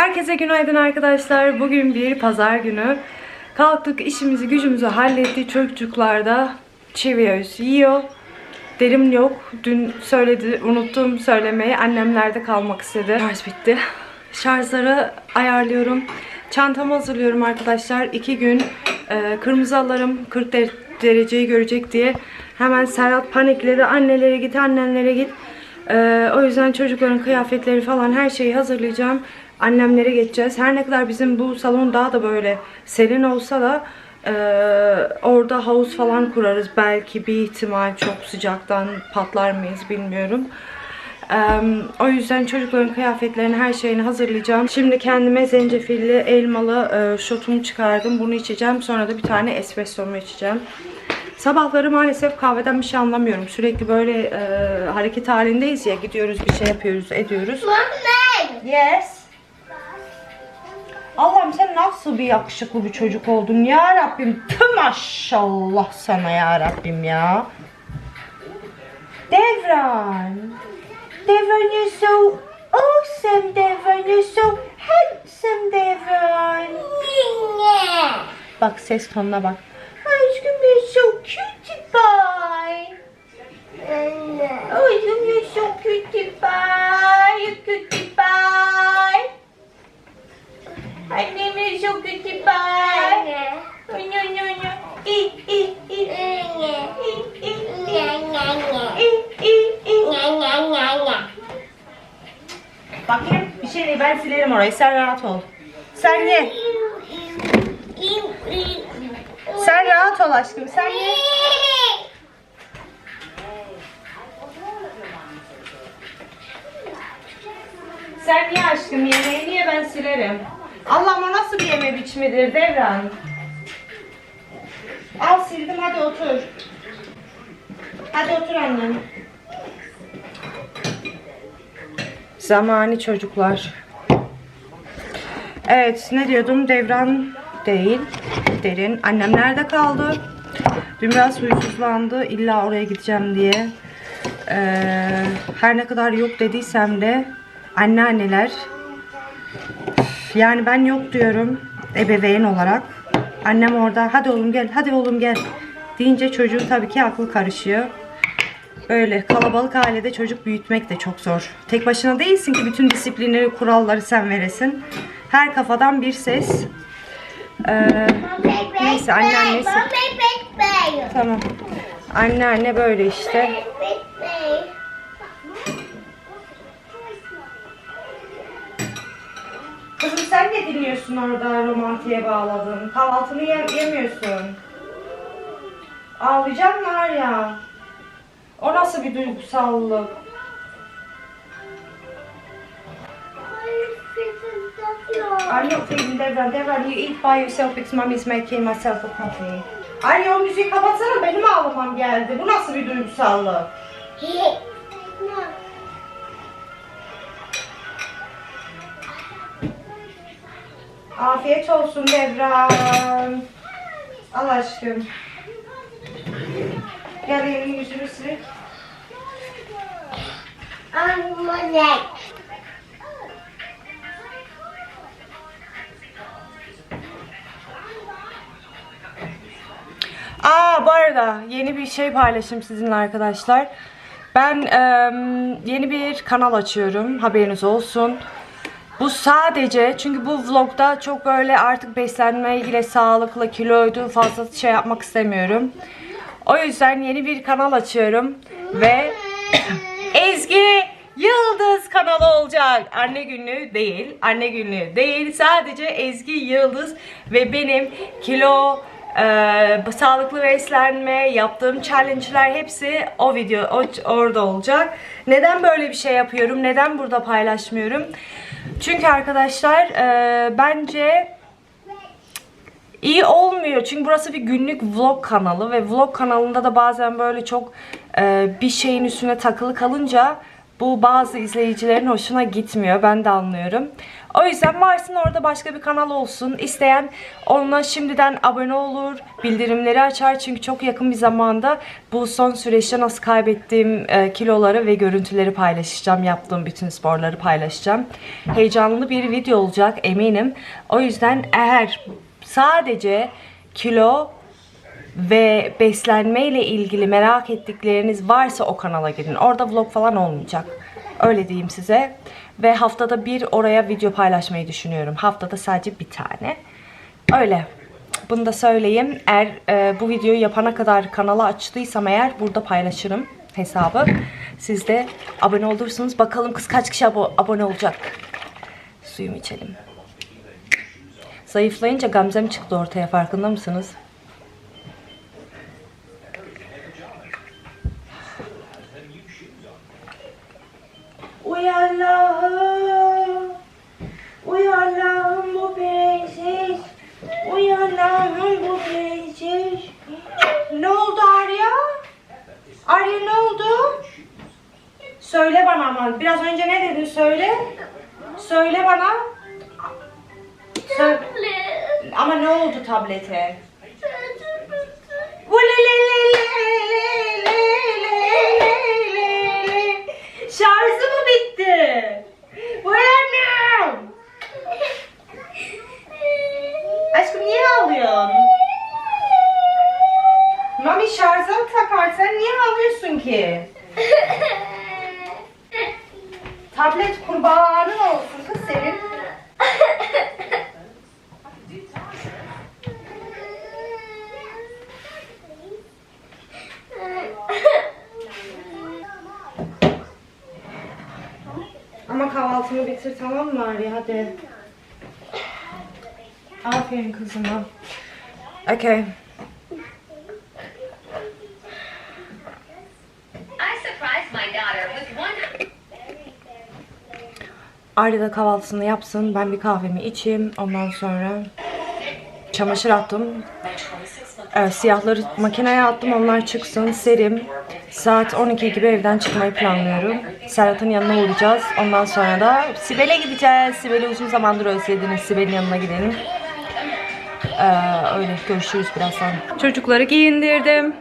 Herkese günaydın arkadaşlar. Bugün bir pazar günü. Kalktık işimizi gücümüzü hallettik. Çocuklar da Cheerios yiyor. Derim yok. Dün söyledi, unuttum söylemeyi. Annemlerde kalmak istedi. Şarj bitti. Şarjları ayarlıyorum. Çantamı hazırlıyorum arkadaşlar. İki gün e, kırmızı alarım 40 de- dereceyi görecek diye. Hemen Serhat panikledi. Annelere git, annenlere git. Ee, o yüzden çocukların kıyafetleri falan her şeyi hazırlayacağım. Annemlere geçeceğiz. Her ne kadar bizim bu salon daha da böyle serin olsa da e, orada havuz falan kurarız. Belki bir ihtimal çok sıcaktan patlar mıyız bilmiyorum. Ee, o yüzden çocukların kıyafetlerini her şeyini hazırlayacağım. Şimdi kendime zencefilli elmalı e, şotumu çıkardım. Bunu içeceğim. Sonra da bir tane espressomu içeceğim. Sabahları maalesef kahveden bir şey anlamıyorum. Sürekli böyle e, hareket halindeyiz ya. Gidiyoruz bir şey yapıyoruz, ediyoruz. Yes. Allah'ım sen nasıl bir yakışıklı bir çocuk oldun ya Rabbim. Tüm maşallah sana ya Rabbim ya. Devran. Devran you're so awesome Devran. You're so handsome Devran. Bak ses tonuna bak. Aşkım you're so cutie pie. Aşkım you're so cutie pie. You Anneme çok kötü bak. Anne. Anne anne. İ i i. Anne. İ i i. Anne. İ i i. Anne anne. Bakayım bir şey değil ben silerim orayı. Sen rahat ol. Sen ye. Sen rahat ol aşkım. Sen ye. Sen ye aşkım yemeğini ye ben silerim. Allah'ım o nasıl bir yeme biçimidir Devran? Al sildim hadi otur. Hadi otur annem. Zamani çocuklar. Evet ne diyordum Devran değil. Derin. Annem nerede kaldı? Dün biraz huysuzlandı. İlla oraya gideceğim diye. Ee, her ne kadar yok dediysem de anneanneler yani ben yok diyorum ebeveyn olarak. Annem orada hadi oğlum gel hadi oğlum gel deyince çocuğun tabii ki aklı karışıyor. Öyle kalabalık ailede çocuk büyütmek de çok zor. Tek başına değilsin ki bütün disiplinleri, kuralları sen veresin. Her kafadan bir ses. Ee, neyse anneannesi. Tamam. Anneanne böyle işte. Kızım sen ne dinliyorsun orada romantiğe bağladın? Kahvaltını ye- yemiyorsun. Ağlayacak mı var ya? O nasıl bir duygusallık? Are you feeling Devran? Devran you eat by yourself because mommy's making myself a coffee. Anne o müziği kapatsana benim ağlamam geldi. Bu nasıl bir duygusallık? Afiyet olsun Devran. Al aşkım. Gel elini yüzünü sil. Aa bu arada yeni bir şey paylaşayım sizinle arkadaşlar. Ben em, yeni bir kanal açıyorum. Haberiniz olsun. Bu sadece çünkü bu vlogda çok böyle artık beslenme ile sağlıklı kiloydu fazla şey yapmak istemiyorum. O yüzden yeni bir kanal açıyorum ve Ezgi Yıldız kanalı olacak. Anne günlüğü değil. Anne günlüğü değil. Sadece Ezgi Yıldız ve benim kilo e, sağlıklı beslenme, yaptığım challenge'lar hepsi o video o, orada olacak. Neden böyle bir şey yapıyorum? Neden burada paylaşmıyorum? Çünkü arkadaşlar e, bence iyi olmuyor. Çünkü burası bir günlük vlog kanalı ve vlog kanalında da bazen böyle çok e, bir şeyin üstüne takılı kalınca bu bazı izleyicilerin hoşuna gitmiyor. Ben de anlıyorum. O yüzden varsın orada başka bir kanal olsun. İsteyen ona şimdiden abone olur, bildirimleri açar. Çünkü çok yakın bir zamanda bu son süreçte nasıl kaybettiğim e, kiloları ve görüntüleri paylaşacağım. Yaptığım bütün sporları paylaşacağım. Heyecanlı bir video olacak eminim. O yüzden eğer sadece kilo ve beslenme ile ilgili merak ettikleriniz varsa o kanala gidin. Orada vlog falan olmayacak. Öyle diyeyim size. Ve haftada bir oraya video paylaşmayı düşünüyorum. Haftada sadece bir tane. Öyle. Bunu da söyleyeyim. Eğer e, bu videoyu yapana kadar kanala açtıysam eğer burada paylaşırım hesabı. Siz de abone olursunuz. Bakalım kız kaç kişi abo- abone olacak. Suyumu içelim. Zayıflayınca gamzem çıktı ortaya farkında mısınız? Uy Allah'ım. Bu prenses. Uy bu prenses. Ne oldu Arya? Arya ne oldu? Söyle bana aman. Biraz önce ne dedin söyle. Söyle bana. Söyle. Ama ne oldu tablete? Bu le le le le le le le Okay. I surprised my daughter with one. Arya da kahvaltısını yapsın. Ben bir kahvemi içeyim. Ondan sonra çamaşır attım. Evet, siyahları makineye attım. Onlar çıksın. Serim. Saat 12 gibi evden çıkmayı planlıyorum. Serhat'ın yanına uğrayacağız. Ondan sonra da Sibel'e gideceğiz. Sibel'i uzun zamandır özlediniz. Sibel'in yanına gidelim. Ee, öyle görüşürüz birazdan. Çocukları giyindirdim.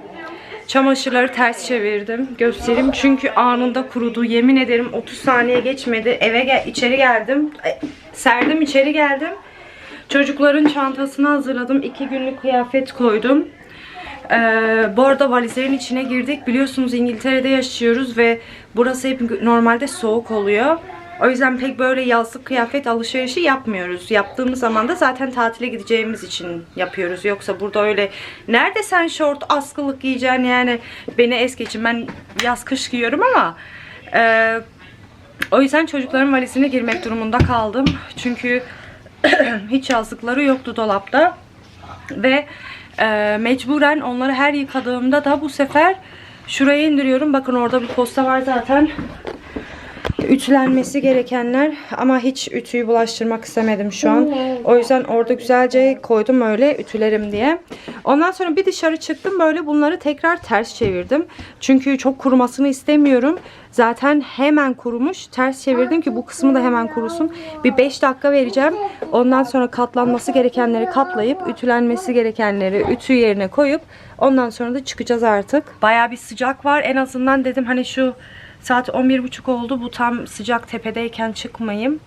Çamaşırları ters çevirdim. Göstereyim çünkü anında kurudu. Yemin ederim 30 saniye geçmedi. Eve gel içeri geldim. Ay, Serdim içeri geldim. Çocukların çantasını hazırladım. İki günlük kıyafet koydum. Ee, bu arada valizlerin içine girdik. Biliyorsunuz İngiltere'de yaşıyoruz ve burası hep normalde soğuk oluyor. O yüzden pek böyle yazlık kıyafet alışverişi yapmıyoruz. Yaptığımız zaman da zaten tatile gideceğimiz için yapıyoruz. Yoksa burada öyle nerede sen şort askılık giyeceksin yani beni es geçin. Ben yaz kış giyiyorum ama e, o yüzden çocukların valizine girmek durumunda kaldım. Çünkü hiç yazlıkları yoktu dolapta. Ve e, mecburen onları her yıkadığımda da bu sefer şuraya indiriyorum. Bakın orada bir posta var zaten. Ütülenmesi gerekenler ama hiç ütüyü bulaştırmak istemedim şu an. O yüzden orada güzelce koydum öyle ütülerim diye. Ondan sonra bir dışarı çıktım böyle bunları tekrar ters çevirdim. Çünkü çok kurumasını istemiyorum. Zaten hemen kurumuş. Ters çevirdim ki bu kısmı da hemen kurusun. Bir 5 dakika vereceğim. Ondan sonra katlanması gerekenleri katlayıp ütülenmesi gerekenleri ütü yerine koyup ondan sonra da çıkacağız artık. Baya bir sıcak var. En azından dedim hani şu saat 11.30 oldu. Bu tam sıcak tepedeyken çıkmayayım.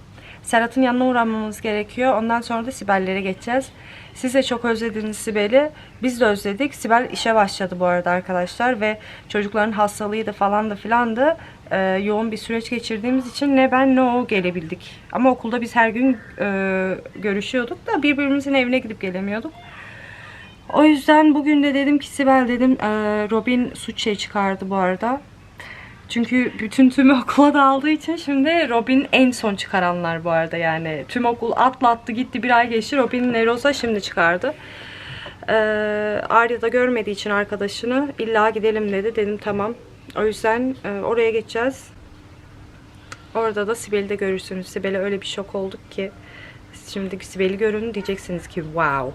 Serhat'ın yanına uğramamız gerekiyor. Ondan sonra da Sibel'lere geçeceğiz. Siz de çok özlediniz Sibel'i. Biz de özledik. Sibel işe başladı bu arada arkadaşlar ve çocukların hastalığıydı falan da filan da e, yoğun bir süreç geçirdiğimiz için ne ben ne o gelebildik. Ama okulda biz her gün e, görüşüyorduk da birbirimizin evine gidip gelemiyorduk. O yüzden bugün de dedim ki Sibel dedim e, Robin suç şey çıkardı bu arada. Çünkü bütün tümü okula dağıldığı için şimdi Robin en son çıkaranlar bu arada yani. Tüm okul atlattı gitti bir ay geçti. Robin Neroza şimdi çıkardı. Ee, Arya da görmediği için arkadaşını illa gidelim dedi. Dedim tamam. O yüzden e, oraya geçeceğiz. Orada da Sibel'i de görürsünüz. Sibel'e öyle bir şok olduk ki. Şimdi Sibel'i görün diyeceksiniz ki wow.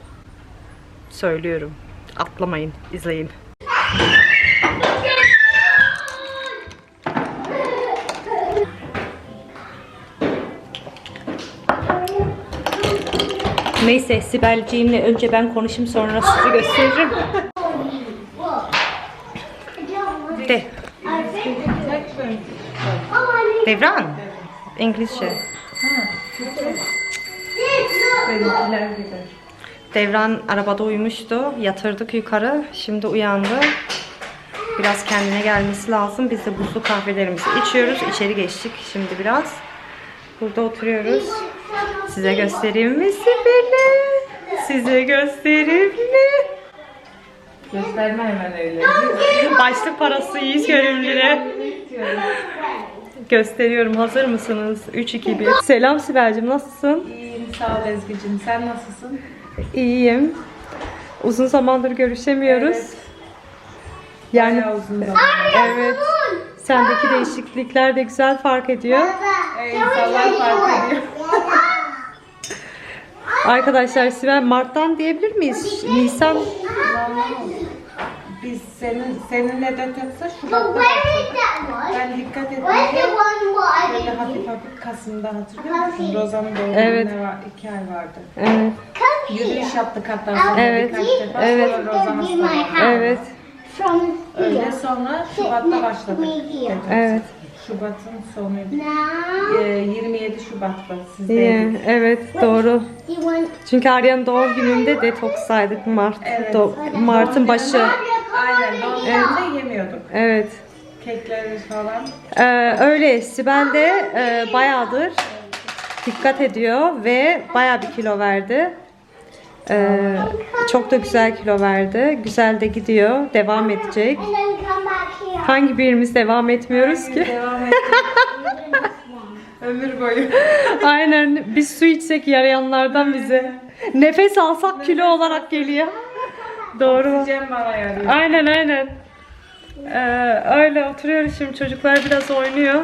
Söylüyorum. Atlamayın. izleyin. Neyse Sibel'ciğimle önce ben konuşayım sonra sizi gösteririm. De. Devran. İngilizce. Devran arabada uyumuştu. Yatırdık yukarı. Şimdi uyandı. Biraz kendine gelmesi lazım. Biz de buzlu kahvelerimizi içiyoruz. İçeri geçtik şimdi biraz. Burada oturuyoruz. Size göstereyim mi Sibel'i? Size göstereyim mi? Gösterme hemen öyle. Başlık parası 100 görümlüğüne. Gösteriyorum. Hazır mısınız? 3, 2, 1. Selam Sibel'cim. Nasılsın? İyiyim sağ ol Ezgi'cim. Sen nasılsın? İyiyim. Uzun zamandır görüşemiyoruz. Evet. Yani Bayağı uzun zaman. evet. Sendeki değişiklikler de güzel fark ediyor. Ee, insanlar fark ediyor. Arkadaşlar Sibel Mart'tan diyebilir miyiz? Nisan Biz senin seninle de So Şubat'ta? Ben dikkat I Böyle hafif hafif Kasım'da hatırlıyor musun? Rozan'ın doğumuna Evet. var, iki ay vardı. Evet. Yürüyüş yaptık hatta sonra Evet. birkaç defa. Evet. Sonra Rozan hastalandı. hand. Evet. Öyle sonra Şubat'ta başladık. Evet. Şubat'ın. Now, Ee, 27 Şubat'ta İyi. sizdeydik. Evet doğru. Çünkü Arya'nın doğum gününde detokstaydık Mart. Evet. Do- Mart'ın başı. Aynen doğum gününde yemiyorduk. Evet. Kekleri falan. Ee, öyle Sibel de e, bayağıdır dikkat ediyor ve bayağı bir kilo verdi. Ee, çok da güzel kilo verdi. Güzel de gidiyor. Devam edecek. and then come back here. Hangi birimiz devam etmiyoruz ki? Devam. Ömür boyu. Aynen. Biz su içsek yarayanlardan bize. Nefes alsak kilo olarak geliyor. Doğru. Cem bana yarıyor. Aynen aynen. Ee, öyle oturuyoruz şimdi çocuklar biraz oynuyor.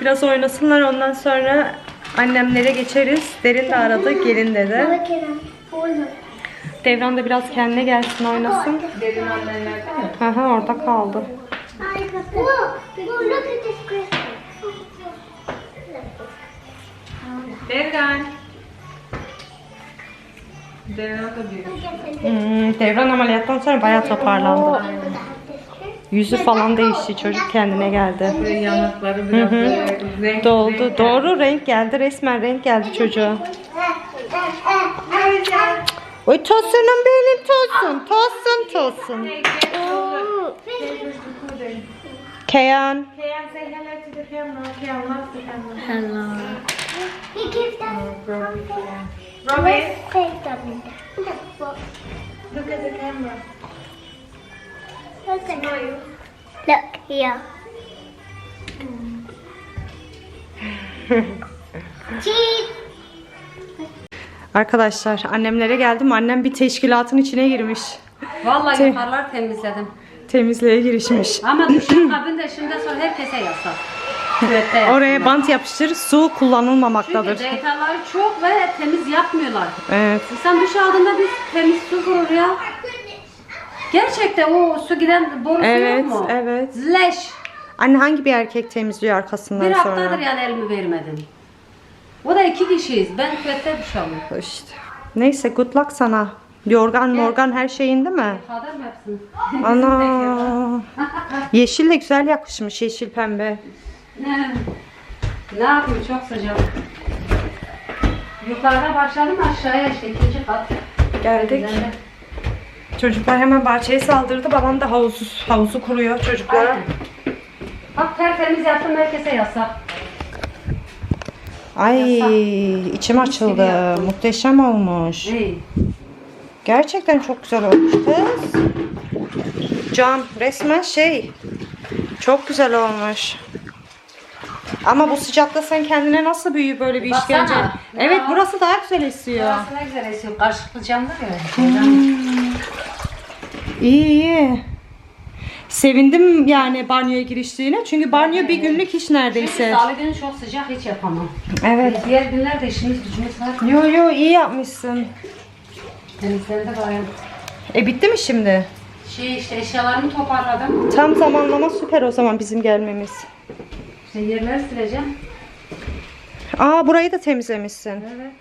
Biraz oynasınlar ondan sonra annemlere geçeriz. Derin de aradı gelin dedi. Devran da biraz kendine gelsin oynasın. Derin annenlerde mi? Hı hı orada kaldı. Look. At this. Devran. Devran da büyük. Hmm, Devran ameliyattan sonra bayağı toparlandı. Yüzü falan değişti. Çocuk kendine geldi. Yanakları biraz böyle renk Doldu. renk Doğru renk geldi. Resmen renk geldi çocuğa. Oy tosunum benim tosun. Tosun tosun. Keyan. Keyan say hello to the camera. Keyan love the camera. He gives that. Robin, Say something. look at the camera. Look at Look here. Cheese. Arkadaşlar annemlere geldim. Annem bir teşkilatın içine girmiş. Vallahi Te- yukarılar temizledim. Temizliğe girişmiş. Ama duşun kabinde şimdiden sonra herkese yasak. Küvette. Oraya bant yapıştır. Su Çünkü kullanılmamaktadır. detaları çok ve temiz yapmıyorlar. Evet. İnsan duş aldığında biz temiz su vurur ya. Gerçekten o su giden borusu Evet, yok mu? evet. Leş. Anne hangi bir erkek temizliyor arkasından Bir sonra? haftadır yani elimi vermedim. O da iki kişiyiz. Ben küvette duş alıyorum. İşte. Neyse good luck sana. Yorgan morgan her şeyin değil mi? Yapsın? Ana. Yeşil de güzel yakışmış. Yeşil pembe. Ne? Ne yapayım çok sıcak. Yukarıda başladım aşağıya işte ikinci kat. Geldik. Çocuklar hemen bahçeye saldırdı. Babam da havuzu, havuzu kuruyor çocuklara. Aynen. Bak tertemiz yaptım herkese yasak. Ay içim açıldı. Muhteşem olmuş. İyi. Gerçekten çok güzel olmuş kız. Cam resmen şey. Çok güzel olmuş. Ama bu sıcakta sen kendine nasıl büyü böyle bir Baksana. işkence? Ya. Evet burası daha güzel esiyor. Burası ne güzel esiyor. Karşılıklı cam var ya. İyi iyi. Sevindim yani banyoya giriştiğine. Çünkü banyo bir günlük iş neredeyse. Çünkü salı günü çok sıcak hiç yapamam. Evet. Diğer günlerde işimiz gücümüz var. Yo yo iyi yapmışsın. Temizlendi bayağı. E bitti mi şimdi? Şey işte eşyalarımı toparladım. Tam zamanlama süper o zaman bizim gelmemiz. İşte yerleri sileceğim. Aa burayı da temizlemişsin. Evet.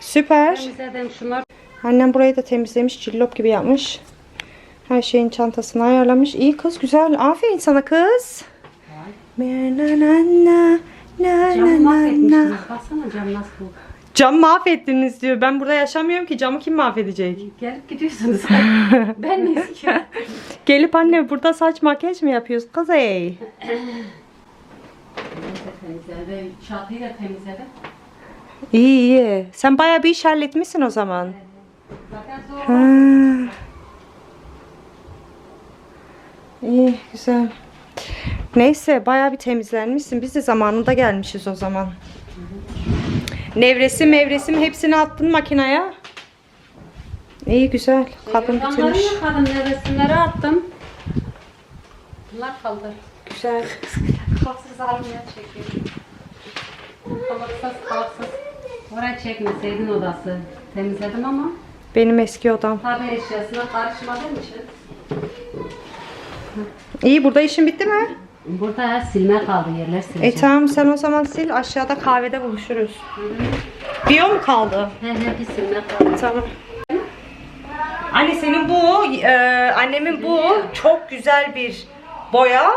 Süper. Temizledim şunlar. Annem burayı da temizlemiş. Cillop gibi yapmış. Her şeyin çantasını ayarlamış. İyi kız güzel. Aferin sana kız. Na Camı mahvetmişsiniz. Baksana cam nasıl. Cam mahvettiniz diyor. Ben burada yaşamıyorum ki camı kim mahvedecek? Gelip gidiyorsunuz. ben mi istiyorum? Gelip anne burada saç makyaj mı yapıyoruz kız ey? da temizledim. İyi iyi. Sen bayağı bir iş halletmişsin o zaman. Zaten zor. Ha. İyi güzel. Neyse bayağı bir temizlenmişsin. Biz de zamanında gelmişiz o zaman. Nevresim mevresim hepsini attın makineye. İyi güzel. Kadın bitirmiş. yıkadım. Nevresimleri attım. Bunlar kaldı. Güzel. Kalksız almaya çekiyorum. Kalaksız kalaksız. Oraya çekmeseydin odası. Temizledim ama Benim eski odam. tabi eşyasına karışmadığım için. İyi burada işin bitti mi? Burada silme kaldı yerler E sileceğim. tamam sen o zaman sil aşağıda kahvede buluşuruz. Bir o mu kaldı? He he bir silme kaldı. Tamam. Anne senin bu, e, annemin bu çok güzel bir boya.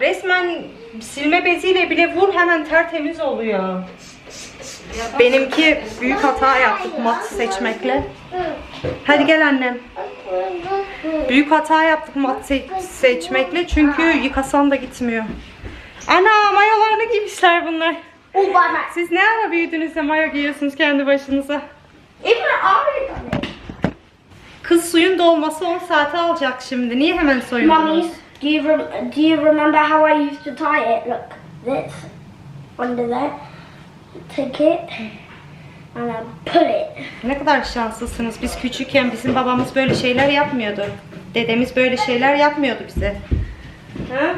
Resmen silme beziyle bile vur hemen tertemiz oluyor. Benimki büyük hata yaptık mat seçmekle. Hadi gel annem. Büyük hata yaptık mat se- seçmekle çünkü yıkasan da gitmiyor. Ana mayolarını giymişler bunlar. Siz ne ara büyüdünüz de mayo giyiyorsunuz kendi başınıza? Kız suyun dolması 10 saate alacak şimdi. Niye hemen soyundunuz? do you remember how I used to tie it? Look, this under there. Take it and I pull it. Ne kadar şanslısınız. Biz küçükken bizim babamız böyle şeyler yapmıyordu. Dedemiz böyle şeyler yapmıyordu bize. Ha?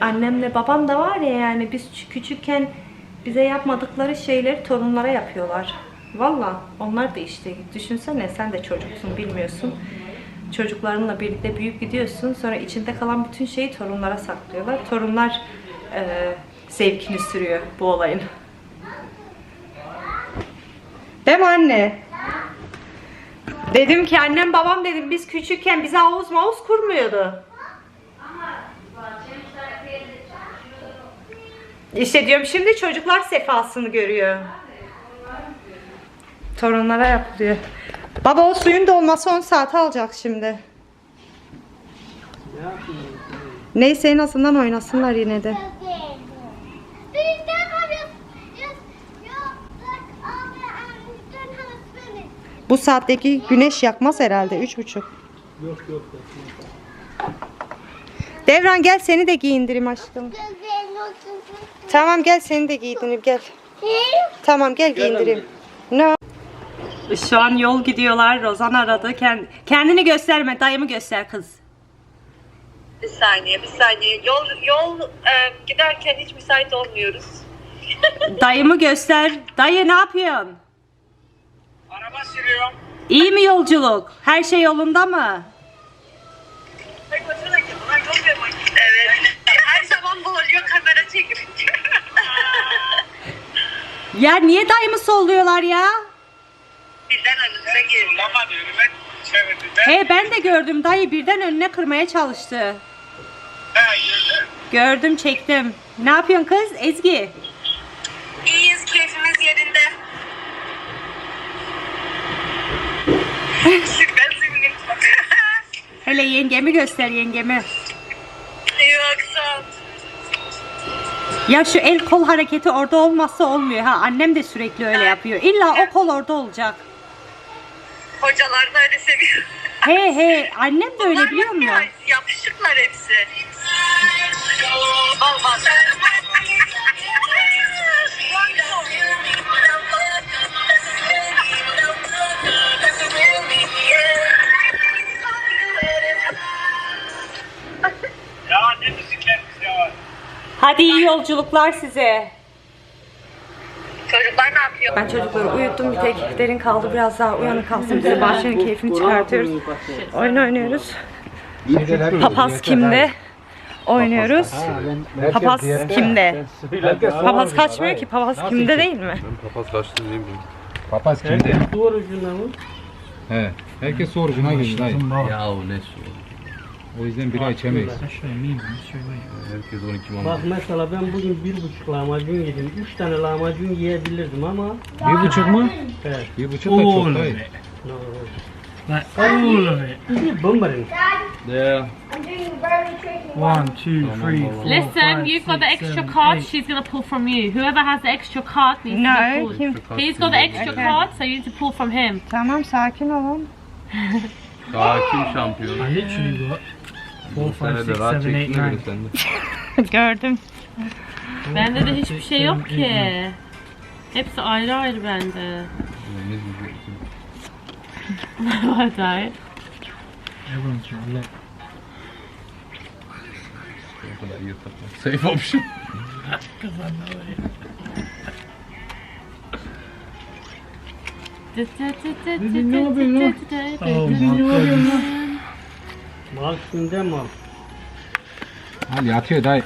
Annemle babam da var ya yani biz küçükken bize yapmadıkları şeyleri torunlara yapıyorlar. Valla onlar da işte düşünsene sen de çocuksun bilmiyorsun. Çocuklarınla birlikte büyüyüp gidiyorsun. Sonra içinde kalan bütün şeyi torunlara saklıyorlar. Torunlar eee, zevkini sürüyor bu olayın. Değil mi anne? Dedim ki annem babam dedim biz küçükken bize havuz mavuz kurmuyordu. İşte diyorum şimdi çocuklar sefasını görüyor. Torunlara yapılıyor. Baba o suyun dolması 10 saat alacak şimdi. Neyse en azından oynasınlar yine de. Bu saatteki güneş yakmaz herhalde. Üç buçuk. Yok yok. Devran gel seni de giyindireyim aşkım. Tamam gel seni de giydireyim gel. Tamam gel giyindireyim. No. Şu an yol gidiyorlar. Rozan aradı. Kend- kendini gösterme. Dayımı göster kız. Bir saniye, bir saniye. Yol yol e, giderken hiç müsait olmuyoruz. Dayımı göster. Dayı ne yapıyorsun? Araba sürüyorum. İyi mi yolculuk? Her şey yolunda mı? Evet. Her zaman bu oluyor kamera çekip. Ya niye dayımı solluyorlar ya? Birden önümüze girdi. Önüme çevirdi. He ben de gördüm dayı birden önüne kırmaya çalıştı. he, gördüm. Gördüm çektim. Ne yapıyorsun kız? Ezgi. Ben. Hele yengemi göster yengemi. Yok sağ ol. Ya şu el kol hareketi orada olmazsa olmuyor ha. Annem de sürekli öyle yapıyor. İlla o kol orada olacak. Hocalar da öyle seviyor. He he annem de öyle biliyor musun? Ya, Yapışıklar hepsi. Hadi iyi yolculuklar size. Çocuklar ne yapıyor? Ben çocukları uyuttum bir tek derin kaldı biraz daha uyanık kalsın bize bahçenin keyfini çıkartıyoruz. Oyun oynuyoruz. Papaz kimde? oynuyoruz. Papaz kimde? Papaz kaçmıyor ki. Papaz kimde değil mi? Papaz kaçtı diyeyim mi? Papaz kimde? Duvar ucunda mı? He. Herkes sorucuna girdi dayı. Ya o ne su? O yüzden bira içemeyiz. Herkes 12 Bak mama. mesela ben bugün bir buçuk lahmacun yedim. Üç tane lahmacun yiyebilirdim ama Bir buçuk mu? evet. Bir buçuk da çok dayı. Bir bombarın. Yeah. One, two, three, four, Listen, five, you've got the extra seven, card. eight. She's gonna pull from you. Whoever has the extra card needs to No, be pulled. kim? He's got the extra Okay. card, so you need to pull from him. Tamam sakin olun. Sakin şampiyon. I literally got four, Bu five, sene de six, rahat seven, eight, çektiğine göre nine. sende. Gördüm. Bende de hiçbir şey yok ki. Hepsi ayrı ayrı bende. Ne diyeceksin? Hadi. Everyone's trying to look. O kadar iyi takma. Safe option. Oh my goodness. Mal şimdi mal. Al yatıyor dayı.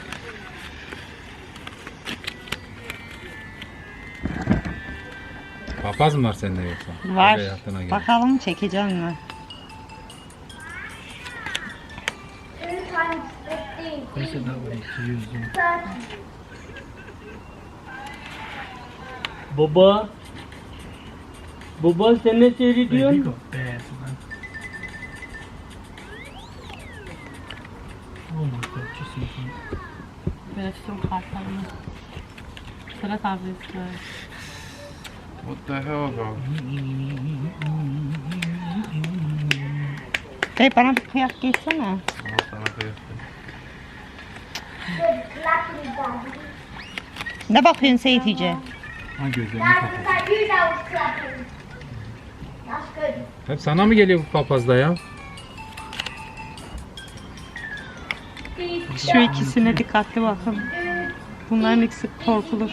Papaz mı var sende yoksa? Var. Bakalım çekeceğim mi? Thirty. Baba. Baba sen ne seyrediyorsun? Just looking. Böyle tutun kartlarını. Serhat abi üstüne. What the hell bro? Hey bana bir kıyak giysene. Ama sana Daddy. Ne bakıyorsun Seyit? Ha gözlerini kapat. good. Hep sana mı geliyor bu papaz da ya? Şu ikisine dikkatli bakın. Bunların ikisi korkulur.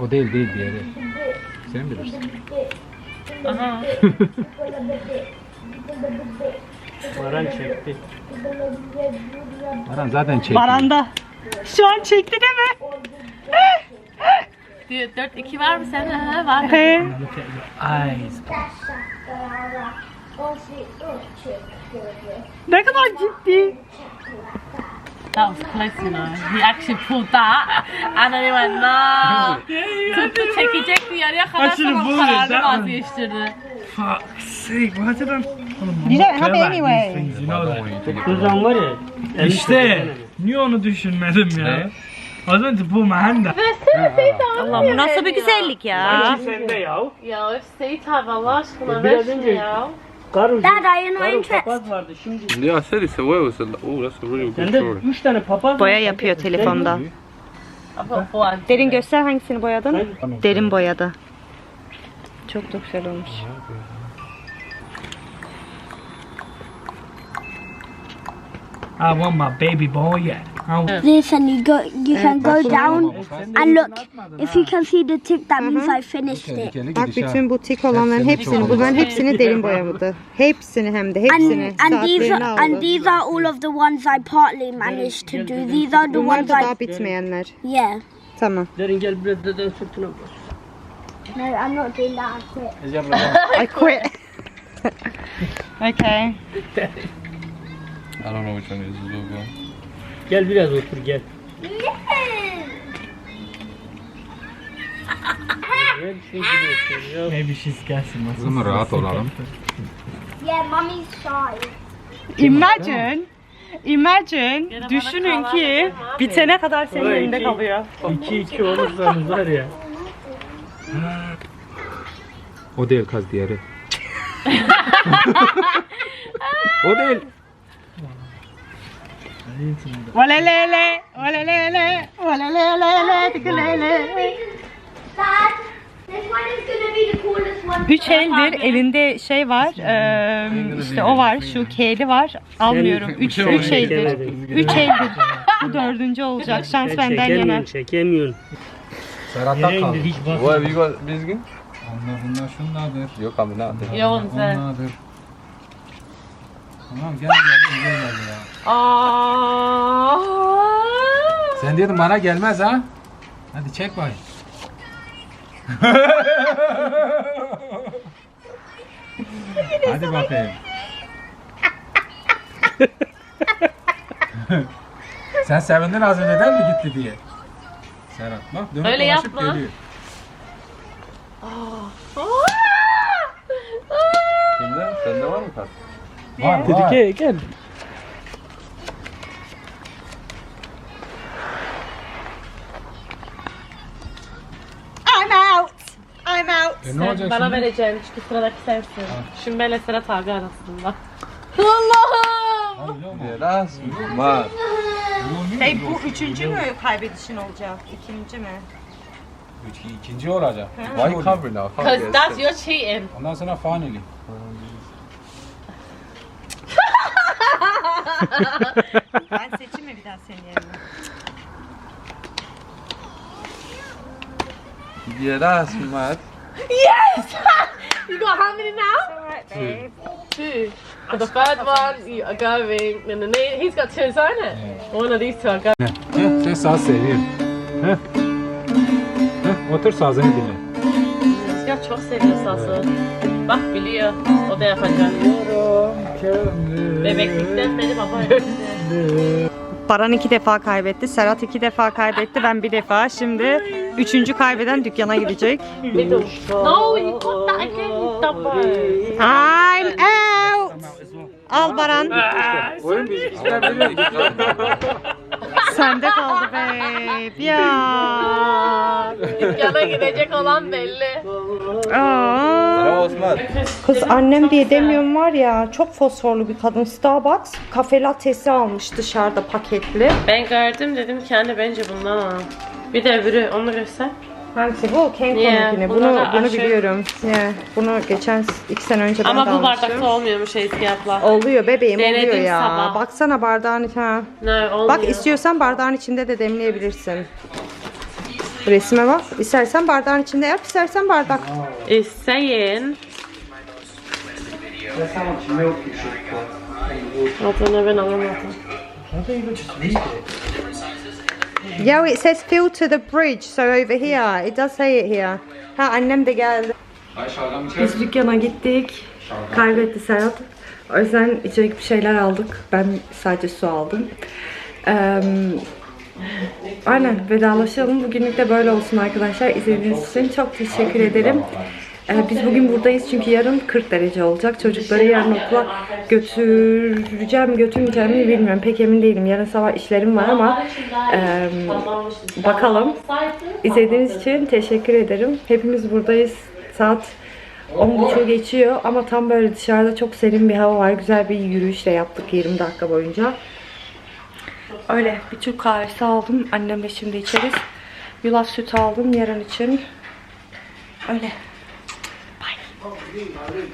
O değil değil diğeri. Sen bilirsin. Aha. Varan çekti. Baran zaten çekiyor. Baranda. Şu an çekti değil mi? 4 2 var mı sende? Ha, var. He. Look at kadar ciddi. That was close you know. He actually pulled that and then he went no. Tuttu çekecekti yarıya kadar I should've sonra pulled it, kararını that one. vazgeçtirdi. Fuck's sake, why did I? You don't have it anyway. things, you know that. Kızan var ya. elini İşte, niye onu düşünmedim ya? I was meant to pull my hand up. Allah bu nasıl bir güzellik ya. Sende ya. Ya öf Seyit abi Allah aşkına ver şunu önce- ya. Kar ucu. Dad, are you not Karın interested? papaz vardı şimdi. Yeah, I said it's a whale. It's a, oh, that's a really good Sende story. üç tane papaz Boya yapıyor telefonda. Derin göster hangisini boyadın? Derin boyadı. Çok da güzel olmuş. I want my baby boy, yeah. I want This and you go, you can go down and look. If you can see the tip, that means I finished it. Tehlikeli Bak gidiş ha. bütün butik olanların hepsini, bunların hepsini derin boyamadı. Hepsini hem de And hepsini. and these Saatlerini are, and these are all of the ones I partly managed to do. These are the Bunlar ones da I daha bitmeyenler. yeah. Tamam. Derin gel biraz deden sırtına bas. No, I'm not doing that. I quit. I quit. okay. I don't know which one is. as well, bro. Gel biraz otur gel. Gel şey gidiyorsun ya. maybe she's guessing. My Kızım rahat olalım. Yeah, mommy's shy. Imagine, imagine, düşünün ki bitene kadar senin Vay, elinde iki- kalıyor. 2-2 olursanız var ya. O değil kaz diğeri. o değil. I need to know that. Olelele, olelele, olelele, tikelele. Dad, this one. Üç eldir, elinde şey var, eee, işte o var, şu keli var, almıyorum. Üç, üç eldir, üç eldir. Bu dördüncü olacak, şans benden yana. Çekemiyorsun, çekemiyorsun. Serhat'ta Yere kaldı. hiç What bak. have you got, Bizgin? Onlar bunlar şunlardır. Yok abi ne yaptın? Yoğun sen. Onlardır. Tamam gel gel gel gel ya. Aa. Sen diyordun bana gelmez ha. Hadi çek bakayım. Hadi bakayım. Sen sevindin az önceden mi gitti diye? Serhat bak dönüp Öyle dolaşıp yapma. geliyor. Kimde? Sende var mı kart? Var var. Gel gel. E ne olacak Bana şimdi? vereceğim çünkü sıradaki sensin. Şimdi benle Serhat abi arasında. Allah'ım! Biraz var. Hey bu üçüncü mü kaybedişin olacak? İkinci mi? Üç- İkinci olacak. Why you cover now? Because that's your cheating. Ondan sonra fanili. Ben seçeyim mi bir daha senin yerine? Biraz var. You got how many now? Two. And the third one, you are going. And then he's got two, isn't it? One of these two are going. Heh, sen saz seviyorsun. Heh. Heh, otur sazını dinle. Rüzgar çok seviyor sası. Bak biliyor. O da yapacak. Bebeklikten beri baba öğretti. Baran iki defa kaybetti, Serhat iki defa kaybetti, ben bir defa. Şimdi üçüncü kaybeden dükkana gidecek. I'm out. Al Baran. Sende kaldı babe. Ya. Dükkana gidecek olan belli. Aa. Osman. Kız annem diye demiyorum var ya çok fosforlu bir kadın. Starbucks kafe lattesi almış dışarıda paketli. Ben gördüm dedim anne bence bundan al. Bir de öbürü onu göster. Hangisi bu? Kenko'nunkini. Yeah, bunu bunu biliyorum. Yeah, bunu geçen iki sene önce ben de Ama bu almıştım. bardakta olmuyormuş Ezgi abla. Oluyor bebeğim Denedim oluyor ya. sabah. Baksana bardağın ha. Ne olmuyor. Bak istiyorsan bardağın içinde de demleyebilirsin. Resme bak. İstersen bardağın içinde yap, istersen bardak. Is saying. Adını ben anlamadım. Yeah, it says fill to the bridge, so over here. It does say it here. Ha annem de geldi. Biz dükkana gittik. Kaybetti Serhat. O yüzden içecek bir şeyler aldık. Ben sadece su aldım. Eee aynen vedalaşalım. Bugünlük de böyle olsun arkadaşlar. İzlediğiniz için çok teşekkür ederim. Ee, biz bugün buradayız çünkü yarın 40 derece olacak. Çocukları yarın okula götüreceğim, götürmeyeceğim mi bilmiyorum. Pek emin değilim. Yarın sabah işlerim var ama eee, bakalım. İzlediğiniz için teşekkür ederim. Hepimiz buradayız. Saat 10.30 geçiyor ama tam böyle dışarıda çok serin bir hava var. Güzel bir yürüyüş de yaptık 20 dakika boyunca. Öyle bir Türk kahvesi aldım. Annemle şimdi içeriz. Yulaf sütü aldım yarın için. Öyle. Bye.